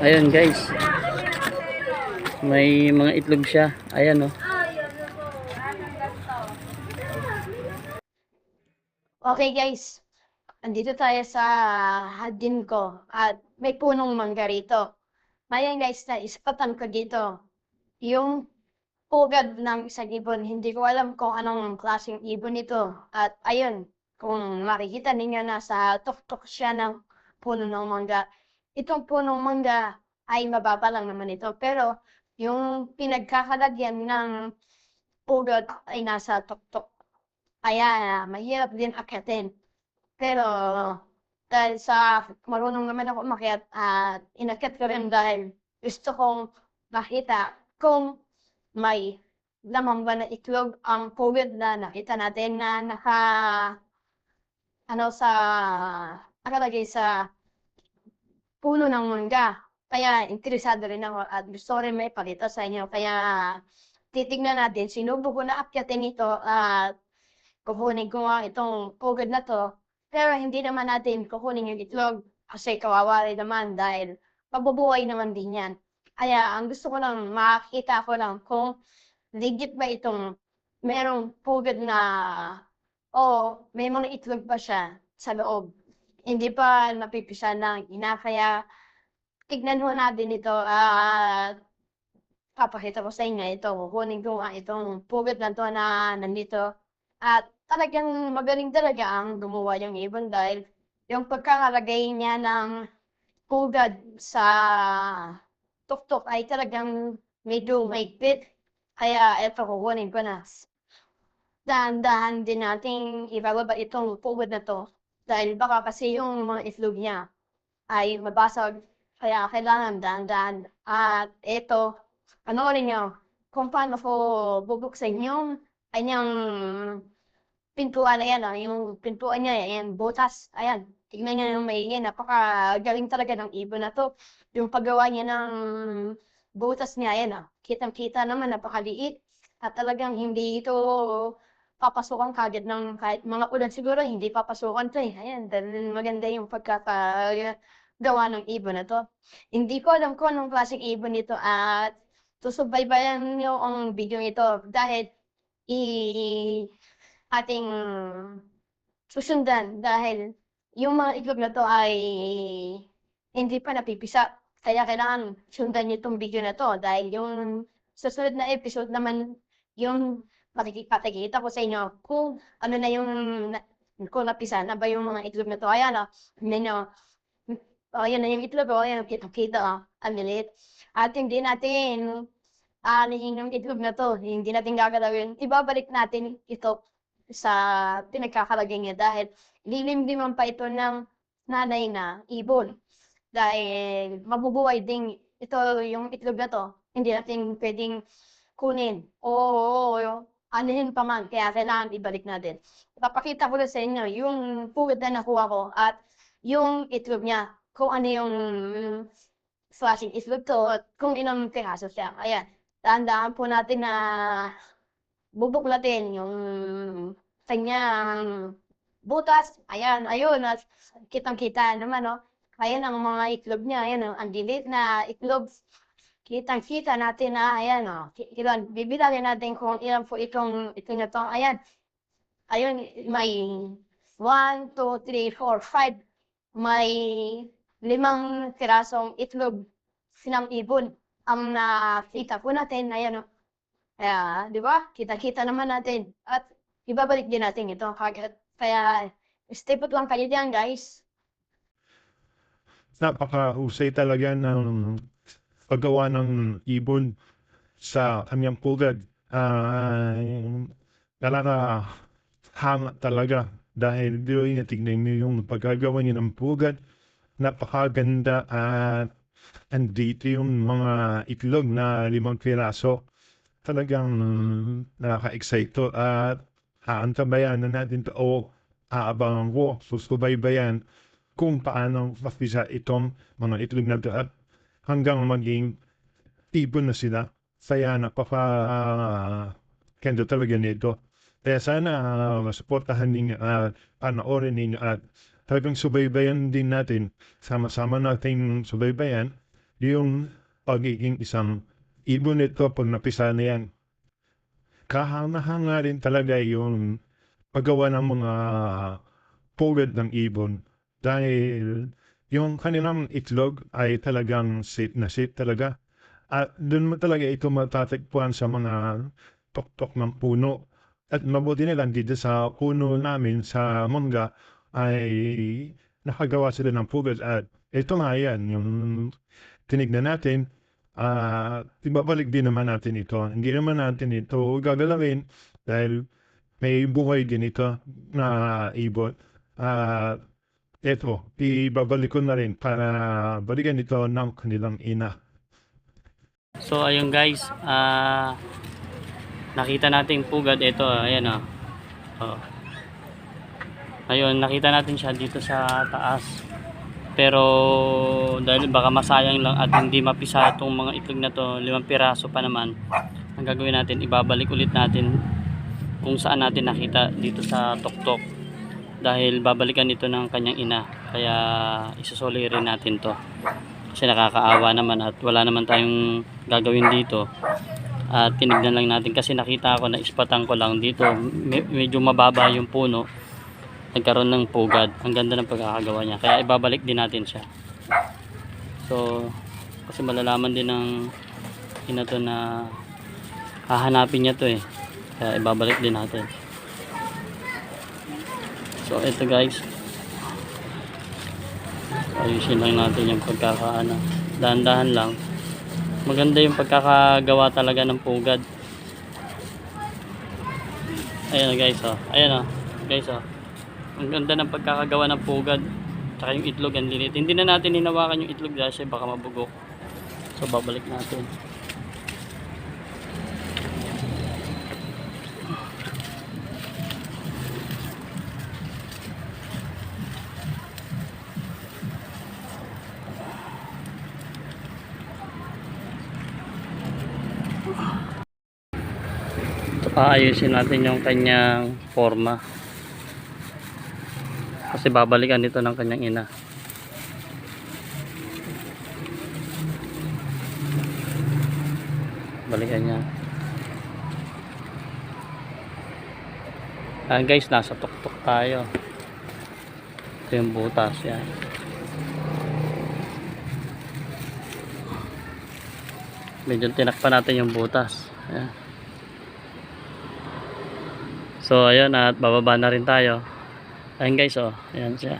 Ayun guys. May mga itlog siya. Ayan oh. Okay guys, andito tayo sa hadin ko at may punong mangga rito. Ngayon guys, naisipatan ko dito yung pugad ng isang ibon. Hindi ko alam kung anong klaseng ibon ito. At ayun, kung makikita ninyo nasa tuktok siya ng puno ng mangga. Itong punong mangga ay mababa lang naman ito. Pero yung pinagkakalagyan ng pugad ay nasa tuktok. Kaya mahirap din akyatin. Pero dahil sa marunong naman ako umakyat at inakyat ko rin dahil gusto kong makita kung may lamang ba na itlog ang pugad na nakita natin na naka ano sa nakalagay sa puno ng mangga. Kaya interesado rin ako at gusto rin may pakita sa inyo. Kaya titignan natin, sinubo ko na akyatin ito at kukunin ko nga itong pugad na to. Pero hindi naman natin kukunin yung itlog kasi kawawa rin naman dahil mabubuhay naman din yan. Kaya ang gusto ko lang makita ko lang kung legit ba itong merong pugad na o may mga itlog pa siya sa loob. Hindi pa napipisa ng ina kaya tignan mo natin ito at papakita ko sa inyo ito. Kukunin ko nga itong pugad na to na nandito. At talagang magaling talaga ang gumawa yung ibon dahil yung pagkakalagay niya ng pugad sa tuktok ay talagang medyo maigpit. Kaya eto kukunin ko na. Dahan-dahan din nating ibababa itong pugad na to. Dahil baka kasi yung mga itlog niya ay mabasag. Kaya kailangan dahan-dahan. At eto, panoorin niyo kung paano ko bubuksan yung kanyang pintuan na yan, ah, yung pintuan niya, yan, butas, ayan. Tignan niyo yung yan, napakagaling talaga ng ibon na to. Yung paggawa niya ng butas niya, ayan, ah. Kitang-kita naman, napakaliit. At talagang hindi ito papasukan kagad ng kahit mga ulan siguro, hindi papasukan to eh. Ayan, dahil maganda yung pagkakagawa ng ibon na to. Hindi ko alam kung anong klaseng ibon ito at susubaybayan niyo ang video ito dahil i ating susundan dahil yung mga itlog na to ay hindi pa napipisa. Kaya kailangan sundan niyo itong video na to dahil yung susunod na episode naman yung makikipakita ko sa inyo kung ano na yung na, kung napisa na ba yung mga itlog na to. Ayan o, ninyo. O, yan na yung itlog o, ayan, kita-kita o, ang lilit. At hindi natin aanihin yung itlog na to. Hindi natin gagalawin. Ibabalik natin ito sa pinagkakalagay niya dahil lilimliman pa ito ng nanay na ibon. Dahil mabubuhay din ito yung itlog na to. Hindi natin pwedeng kunin. O anihin pa man. Kaya kailangan ibalik natin. Papakita ko na sa inyo yung pugad na nakuha ko at yung itlog niya. Kung ano yung flashing itlog to at kung ilang piraso siya. Ayan. Tandaan po natin na bubuklatin yung kanyang butas. Ayan, ayun, at kitang-kita naman, no? Ayan ang mga itlog niya, ayan, ang dilit na itlog. Kitang-kita natin na, ayan, oh, ilan, bibilangin natin kung ilan po itong, ito na to. Ayan, ayun, may 1, 2, 3, 4, 5. May limang tirasong itlog sinang ibon ang nakita po natin, ayan, oh. Kaya, di ba? Kita-kita naman natin. At ibabalik din natin ito. Kaya, stay put lang kayo diyan, guys. napakahusay talaga ng paggawa ng ibon sa kanyang pugad. Uh, talaga hanga talaga dahil doon niya tignan niyo yung pagkagawa niya ng pugad. Napakaganda at andito yung mga itlog na limang piraso. Talagang nakaka-excite at aantabayan na natin to o aabangan ko, susubaybayan kung paano mapisa itong mga itlog na at hanggang maging tibon na sila. Kaya napaka uh, kendo talaga nito. Kaya sana uh, masuportahan ninyo at panoorin ninyo at talagang subaybayan din natin. Sama-sama natin subaybayan yung pagiging isang ibon nito pag napisa na yan. Kahanga-hanga rin talaga yung paggawa ng mga pulad ng ibon dahil yung kanilang itlog ay talagang safe na safe talaga. At doon mo talaga ito matatagpuan sa mga tuktok ng puno. At mabuti nila dito sa puno namin sa Mongga ay nakagawa sila ng pulad at ito nga yan, yung tinignan natin, ah ibabalik din naman natin ito. Hindi naman natin ito gagalawin dahil may buhay din ito na ibon. At ito, ibabalik ko na rin para balikan ito ng kanilang ina. So ayun guys, ah nakita natin pugad ito, ayan oh. oh. Ayun, nakita natin siya dito sa taas. Pero dahil baka masayang lang at hindi mapisa itong mga itlog na to, limang piraso pa naman. Ang gagawin natin, ibabalik ulit natin kung saan natin nakita dito sa tuktok. Dahil babalikan ito ng kanyang ina. Kaya isusuli rin natin to. Kasi nakakaawa naman at wala naman tayong gagawin dito. At tinignan lang natin kasi nakita ko na ispatan ko lang dito. Me- medyo mababa yung puno. Nagkaroon ng pugad. Ang ganda ng pagkakagawa niya. Kaya ibabalik din natin siya. So kasi malalaman din ng ina to na hahanapin niya to eh. Kaya ibabalik din natin so ito guys. Ayusin lang natin yung pagkakaano. Dahan-dahan lang. Maganda yung pagkakagawa talaga ng pugad. Ayan guys oh. Ayan oh. Guys oh. Ang ganda ng pagkakagawa ng pugad. Tsaka yung itlog ang lilit hindi na natin hinawakan yung itlog dahil baka mabugok so babalik natin aayusin natin yung kanyang forma. Kasi babalikan dito ng kanyang ina. Balikan niya. Ah guys nasa tuktok tayo. Ito yung butas yan. Medyo tinakpan natin yung butas. Ayan So ayun at bababa na rin tayo. Ayun guys oh, ayan siya.